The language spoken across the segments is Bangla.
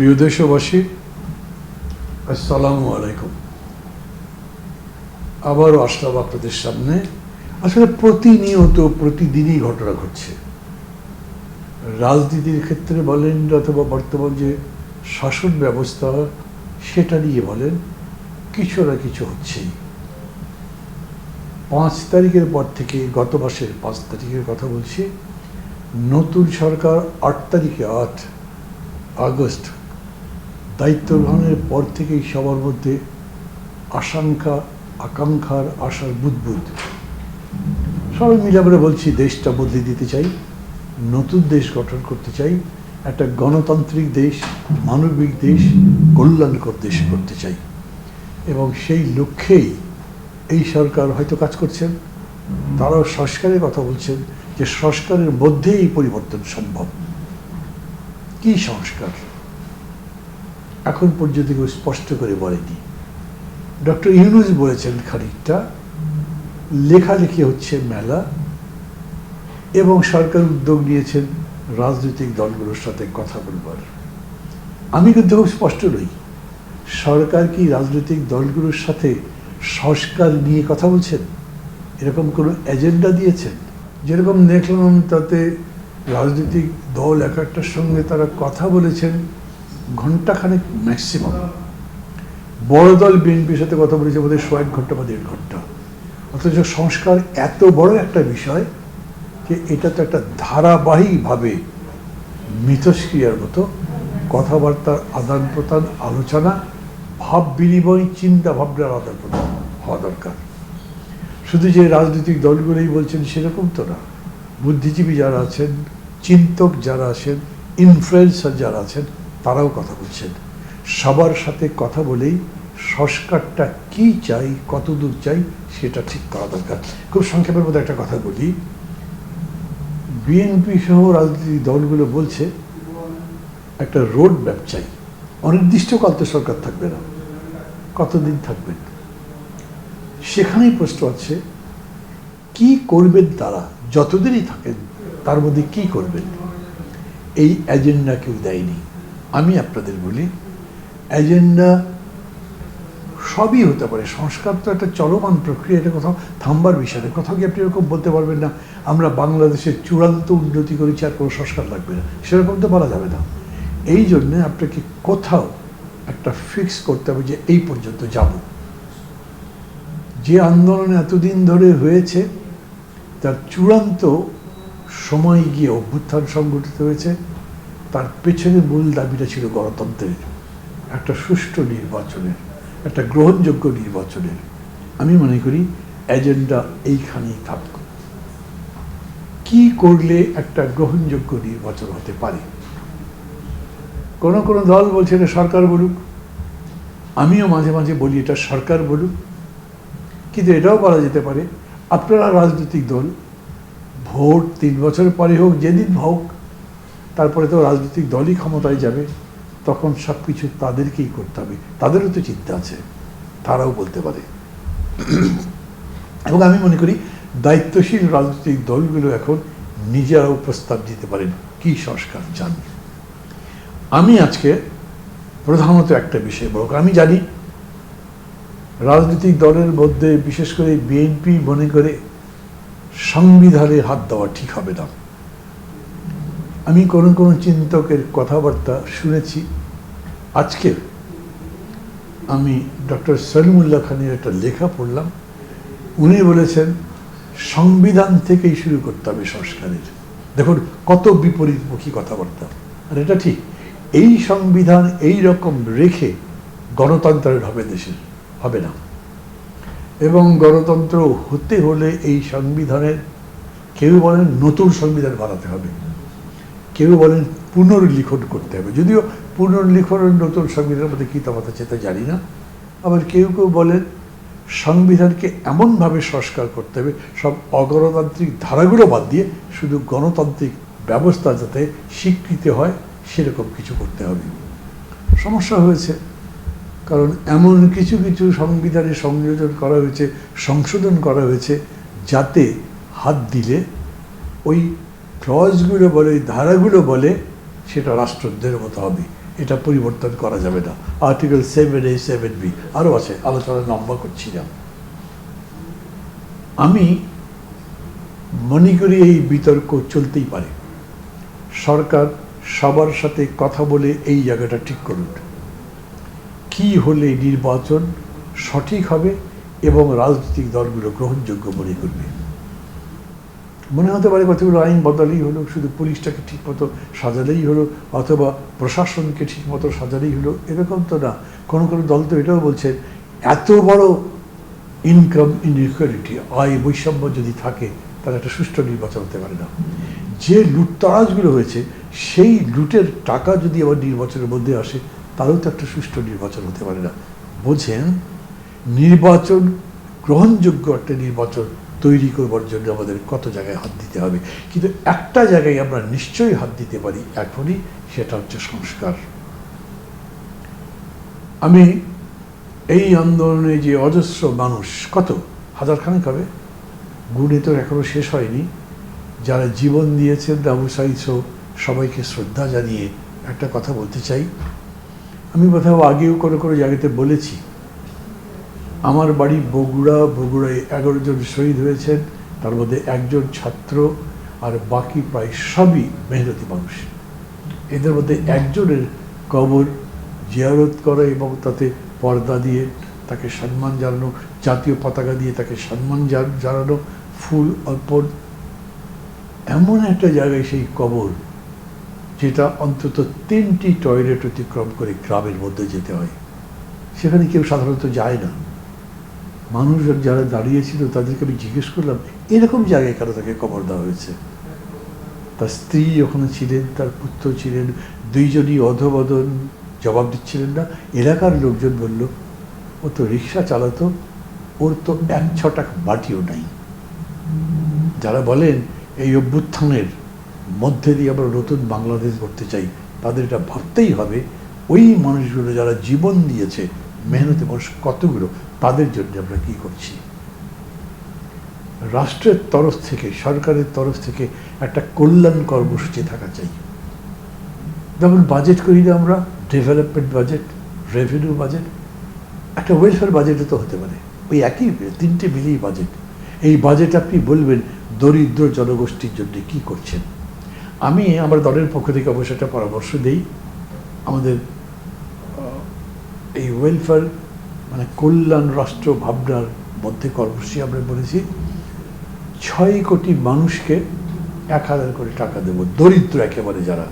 প্রিয় দেশবাসী, আসসালামু আলাইকুম। আবারও আসলাম আপনাদের সামনে। আসলে প্রতিনিয়ত প্রতিদিনই ঘটনা ঘটছে। রাজনীতির ক্ষেত্রে বলেন অথবা বর্তমান যে শাসন ব্যবস্থা, সেটা নিয়ে বলেন, কিছু না কিছু হচ্ছেই। পাঁচ তারিখের পর থেকে, গত মাসের পাঁচ তারিখের কথা বলছি, নতুন সরকার আট তারিখে, আট আগস্ট দায়িত্ব গ্রহণের পর থেকেই সবার মধ্যে আশঙ্কা, আকাঙ্ক্ষার আশার বুদবুদ। সবাই মিলে আমরা বলছি, দেশটা বদলে দিতে চাই, নতুন দেশ গঠন করতে চাই, একটা গণতান্ত্রিক দেশ, মানবিক দেশ, কল্যাণকর দেশ করতে চাই। এবং সেই লক্ষ্যেই এই সরকার হয়তো কাজ করছেন, তারাও সংস্কারের কথা বলছেন যে সংস্কারের মধ্যেই পরিবর্তন সম্ভব। কি সংস্কার? এখন পর্যন্ত কেউ স্পষ্ট করে বলেনি। ডক্টর ইউনুস বলেছেন খানিকটা। লেখালেখি হচ্ছে মেলা এবং সরকার উদ্যোগ নিয়েছেন রাজনৈতিক দলগুলোর সাথে কথা বলবার। আমি কিন্তু খুব স্পষ্ট নই। সরকার কি রাজনৈতিক দলগুলোর সাথে সংস্কার নিয়ে কথা বলছেন? এরকম কোনো এজেন্ডা দিয়েছেন? যেরকম দেখলাম তাতে রাজনৈতিক দল এক একটার সঙ্গে তারা কথা বলেছেন। ঘন্টাখানেক ম্যাক্সিমাম বড় দল বিএনপির সাথে কথা বলেছে বোধহয় শো এক ঘণ্টা বা দেড় ঘণ্টা। অথচ সংস্কার এত বড় একটা বিষয় যে এটা তো একটা ধারাবাহিকভাবে মিথস্ক্রিয়ার মতো কথাবার্তার আদান প্রদান আলোচনা, ভাব বিনিময়, চিন্তা ভাবনার আদান প্রদান হওয়া দরকার। শুধু যে রাজনৈতিক দলগুলোই বলছেন সেরকম তো না। বুদ্ধিজীবী যারা আছেন, চিন্তক যারা আছেন ইনফ্লুয়েন্সার যারা আছেন তারাও কথা বলছেন। সবার সাথে কথা বলেই সংস্কারটা কি চাই কত দূর চাই, সেটা ঠিক করা দরকার। খুব সংক্ষেপের মধ্যে একটা কথা বলি। বিএনপি সহ রাজনৈতিক দলগুলো বলছে, একটা রোড ম্যাপ চাই। অনির্দিষ্টকাল তো সরকার থাকবে না। কতদিন থাকবেন সেখানেই প্রশ্ন আছে, কি করবেন তারা? যতদিনই থাকেন, তার মধ্যে কি করবেন? এই এজেন্ডা কেউ দেয়নি। আমি আপনাদের বলি এজেন্ডা সবই হতে পারে। সংস্কার তো একটা চলমান প্রক্রিয়া, এটা কোথাও থামবার বিষয় কোথাও কি আপনি এরকম বলতে পারবেন না, আমরা বাংলাদেশের চূড়ান্ত উন্নতি করেছি আর কোনো সংস্কার লাগবে না। সেরকম তো বলা যাবে না। এই জন্যে আপনাকে কোথাও একটা ফিক্স করতে হবে যে এই পর্যন্ত যাব। যে আন্দোলন এতদিন ধরে হয়েছে, তার চূড়ান্ত সময় গিয়ে অভ্যুত্থান সংগঠিত হয়েছে। তার পেছনে মূল দাবিটা ছিল গণতন্ত্রের, একটা সুষ্ঠু নির্বাচনের, একটা গ্রহণযোগ্য নির্বাচনের। আমি মনে করি এজেন্ডা এইখানেই থাক কি করলে একটা গ্রহণযোগ্য নির্বাচন হতে পারে? কোন কোন দল বলছে এটা সরকার বলুক। আমিও মাঝে মাঝে বলি এটা সরকার বলুক। কিন্তু এটাও বলা যেতে পারে, আপনারা রাজনৈতিক দল, ভোট তিন বছর পরে হোক, যেদিন হোক তারপরে তো রাজনৈতিক দলই ক্ষমতায় যাবে, তখন সব কিছু তাদেরকেই করতে হবে। তাদেরও তো চিন্তা আছে, তারাও বলতে পারে। এবং আমি মনে করি দায়িত্বশীল রাজনৈতিক দলগুলো এখন নিজেরাও প্রস্তাব দিতে পারেন, কি সংস্কার চান। আমি আজকে প্রধানত একটা বিষয় বলব আমি জানি রাজনৈতিক দলের মধ্যে বিশেষ করে বিএনপি মনে করে সংবিধানে হাত দেওয়া ঠিক হবে না। আমি কোনো কোনো চিন্তকের কথাবার্তা শুনেছি। আজকে আমি ডক্টর সলিমুল্লাহ খানের একটা লেখা পড়লাম। উনি বলেছেন, সংবিধান থেকেই শুরু করতে হবে সংস্কারের। দেখুন, কত বিপরীতমুখী কথাবার্তা। আর এটা ঠিক, এই সংবিধান এই রকম রেখে গণতন্ত্রের হবে দেশের, হবে না। এবং গণতন্ত্র হতে হলে এই সংবিধানের, কেউ বলেন নতুন সংবিধান বানাতে হবে। কেউ বলেন পুনর্লিখন করতে হবে। যদিও পুনর্লিখনের নতুন সংবিধানের মধ্যে কী তফাৎ আছে তা জানি না। আবার কেউ কেউ বলেন সংবিধানকে এমনভাবে সংস্কার করতে হবে, সব অগণতান্ত্রিক ধারাগুলো বাদ দিয়ে শুধু গণতান্ত্রিক ব্যবস্থা যাতে স্বীকৃতি হয়, সেরকম কিছু করতে হবে। সমস্যা হয়েছে, কারণ এমন কিছু কিছু সংবিধানে সংযোজন করা হয়েছে, সংশোধন করা হয়েছে, যাতে হাত দিলে ওই ক্লজগুলো বলে ওই ধারাগুলো বলে, সেটা রাষ্ট্রদ্রোহের মতো হবে। এটা পরিবর্তন করা যাবে না। Article seven A seven B আরও আছে আলোচনা লম্বা করছি না। আমি মনে করি এই বিতর্ক চলতেই পারে। সরকার সবার সাথে কথা বলে এই জায়গাটা ঠিক করুন কি হলে নির্বাচন সঠিক হবে এবং রাজনৈতিক দলগুলো গ্রহণযোগ্য মনে করবে? মনে হতে পারে কতগুলো আইন বদলেই হলো, শুধু পুলিশটাকে ঠিকমতো সাজালেই হলো, অথবা প্রশাসনকে ঠিকমতো সাজালেই হলো, এরকম তো না। কোনো কোনো দল তো এটাও বলছে, এত বড় ইনকাম ইনইকুয়ালিটি আয় বৈষম্য যদি থাকে, তাহলে একটা সুষ্ঠু নির্বাচন হতে পারে না। যে লুটতরাজগুলো হয়েছে, সেই লুটের টাকা যদি আবার নির্বাচনের মধ্যে আসে তাহলেও তো একটা সুষ্ঠু নির্বাচন হতে পারে না। বোঝেন, নির্বাচন, গ্রহণযোগ্য একটা নির্বাচন তৈরি করবার জন্য আমাদের কত জায়গায় হাত দিতে হবে। কিন্তু একটা জায়গায় আমরা নিশ্চয়ই হাত দিতে পারি এখনই, সেটা হচ্ছে সংস্কার। আমি এই আন্দোলনে যে অজস্র মানুষ, কত? হাজার খানেক হবে? গুণে তো এখনও শেষ হয়নি। যারা জীবন দিয়েছেন সাইদ সহ সবাইকে শ্রদ্ধা জানিয়ে একটা কথা বলতে চাই। আমি কোথাও আগেও কোনো কোনো জায়গাতে বলেছি আমার বাড়ি বগুড়া, বগুড়ায় এগারো জন শহীদ হয়েছেন। তার মধ্যে একজন ছাত্র আর বাকি প্রায় সবই মেহনতি মানুষ। এদের মধ্যে একজনের কবর জিয়ারত করা এবং তাতে পর্দা দিয়ে তাকে সম্মান জানানো, জাতীয় পতাকা দিয়ে তাকে সম্মান জানানো, ফুল অর্পণ। এমন একটা জায়গায় সেই কবর, যেটা অন্তত তিনটি টয়লেট অতিক্রম করে গ্রামের মধ্যে যেতে হয়। সেখানে কেউ সাধারণত যায় না। মানুষজন যারা দাঁড়িয়েছিল তাদেরকে আমি জিজ্ঞেস করলাম, এরকম জায়গায় কেন তাকে কবর দেওয়া হয়েছে? তার স্ত্রী ওখানে ছিলেন, তার পুত্র ছিলেন, দুইজনই অধবদন জবাব দিচ্ছিলেন না। এলাকার লোকজন বলল, ও তো রিক্সা চালাতো, ওর তো এক ছটাক বাটিও নাই। যারা বলেন, এই অভ্যুত্থানের মধ্যে দিয়ে আমরা নতুন বাংলাদেশ গড়তে চাই, তাদের এটা ভাবতেই হবে। ওই মানুষগুলো যারা জীবন দিয়েছে, মেহনতি মানুষ কতগুলো তাদের জন্য আমরা কি করছি? রাষ্ট্রের তরফ থেকে, সরকারের তরফ থেকে একটা কল্যাণ কর্মসূচি থাকা চাই। যেমন বাজেট করি না আমরা ডেভেলপমেন্ট বাজেট রেভিনিউ বাজেট একটা ওয়েলফেয়ার বাজেটও তো হতে পারে। ওই একই, তিনটে মিলিয়ে বাজেট এই বাজেট আপনি বলবেন, দরিদ্র জনগোষ্ঠীর জন্য কি করছেন? আমি আমার দলের পক্ষ থেকে অবশ্য একটা পরামর্শ দিই। আমাদের এই ওয়েলফেয়ার মানে কল্যাণ রাষ্ট্র ভাবনার মধ্যে কর্মসূচি আমরা বলেছি। ছয় কোটি মানুষকে এক হাজার কোটি টাকা দেবো, দরিদ্র একেবারে যারা।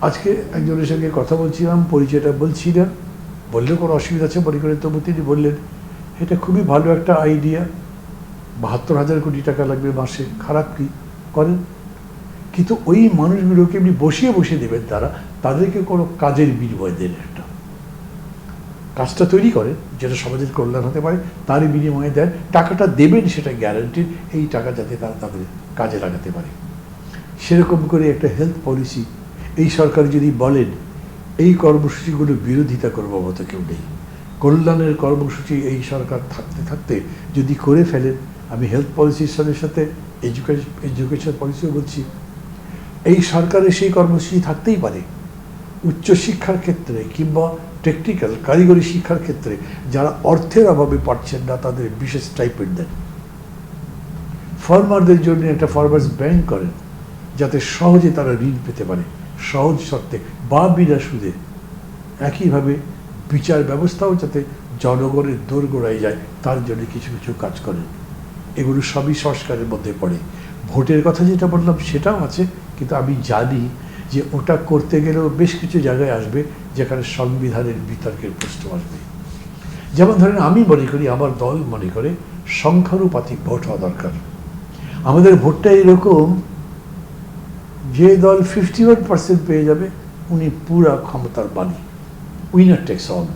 আজকে একজনের সঙ্গে কথা বলছিলাম, পরিচয়টা বলছি না, বললেও কোনো অসুবিধা আছে, মনে করে তবু তিনি বললেন, এটা খুবই ভালো একটা আইডিয়া, বাহাত্তর হাজার কোটি টাকা লাগবে মাসে, খারাপ কি করেন? কিন্তু ওই মানুষগুলোকে এমনি বসিয়ে বসিয়ে দেবেন তারা, তাদেরকে কোনো কাজের বিনিময় একটা কাজটা তৈরি করে, যেটা সমাজের কল্যাণ হতে পারে, তারই বিনিময়ে দেন টাকাটা দেবেন সেটা গ্যারান্টির এই টাকা যাতে তারা তাদের কাজে লাগাতে পারে। সেরকম করে একটা হেলথ পলিসি এই সরকার যদি বলেন, এই কর্মসূচিগুলো বিরোধিতা করব মতো কেউ নেই। কল্যাণের কর্মসূচি এই সরকার থাকতে থাকতে যদি করে ফেলেন, আমি হেলথ পলিসির সাথে সাথে এডুকেশন এডুকেশন পলিসিও বলছি। এই সরকারের সেই কর্মসূচি থাকতেই পারে। উচ্চশিক্ষার ক্ষেত্রে কিংবা টেকনিক্যাল কারিগরি শিক্ষার ক্ষেত্রে যারা অর্থের অভাবে পারছেন না, তাদের বিশেষ স্টাইপেন্ড দেন। ফার্মারদের জন্য একটা ফার্মার্স ব্যাংক করেন, যাতে সহজে তারা ঋণ পেতে পারে। সহজ শর্তে বা বিনা সুদে। একইভাবে বিচার ব্যবস্থাও যাতে জনগণের দোরগোড়ায় যায়, তার জন্য কিছু কিছু কাজ করেন। এগুলো সবই সংস্কারের মধ্যে পড়ে। ভোটের কথা যেটা বললাম, সেটাও আছে, কিন্তু আমি জানি যে ওটা করতে গেলেও বেশ কিছু জায়গায় আসবে যেখানে সংবিধানের বিতর্কের প্রশ্ন আসবে। যেমন ধরেন আমি মনে করি, আমার দল মনে করে সংখ্যানুপাতিক ভোট হওয়া দরকার। আমাদের ভোটটা এরকম, যে দল ফিফটি ওয়ান পার্সেন্ট পেয়ে যাবে, উনি পুরা ক্ষমতার বাণী উইনার টেক্স অল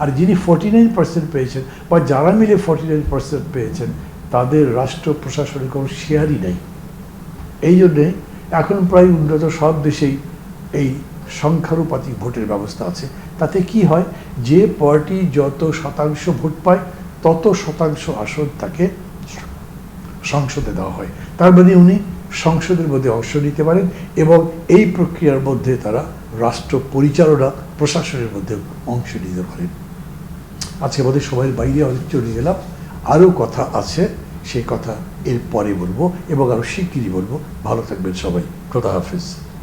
আর যিনি ফর্টি নাইন পার্সেন্ট পেয়েছেন বা যারা মিলে ফর্টি নাইন পার্সেন্ট পেয়েছেন, তাদের রাষ্ট্র প্রশাসনের কোনো শেয়ারই নেই। এই জন্যে এখন প্রায় উন্নত সব দেশেই এই সংখ্যানুপাতিক ভোটের ব্যবস্থা আছে। তাতে কি হয়? যে পার্টি যত শতাংশ ভোট পায়, তত শতাংশ আসন তাকে সংসদে দেওয়া হয়। তার মানে উনি সংসদের মধ্যে অংশ নিতে পারেন এবং এই প্রক্রিয়ার মধ্যে তারা রাষ্ট্র পরিচালনা, প্রশাসনের মধ্যে অংশ নিতে পারেন। আজকে আমাদের সময়ের বাইরে অনেক চলে গেলাম। আরও কথা আছে। সেই কথা এর পরে বলব এবং আরও শিগগিরই বলব। ভালো থাকবেন সবাই। খোদা হাফিজ।